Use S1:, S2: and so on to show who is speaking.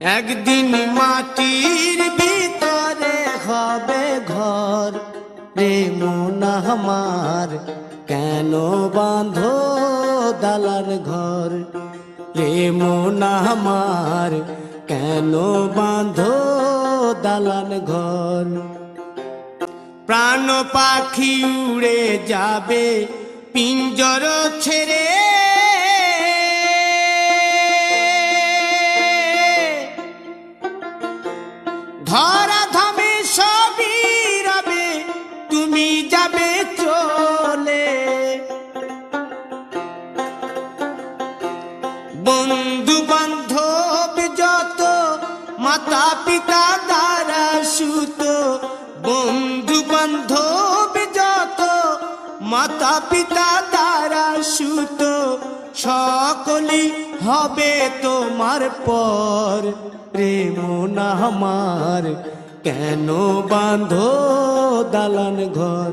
S1: একদিন মাটির ভিতরে হবে ঘর। মন আমার, কেন বাঁধো দালান ঘর? মন আমার, কেন বাঁধো দালান ঘর? প্রাণ পাখি উড়ে যাবে, পিঞ্জর ছেড়ে ধরা ধামে সবই রবে, তুমি যাবে চলে। বন্ধু বান্ধব যত মাতা পিতা দ্বারা সুত বন্ধু বান্ধব যত মাতা পিতা দ্বারা সকলই হবে তোমার পর। প্রেম না আমার কেন বাঁধো দালান ঘর?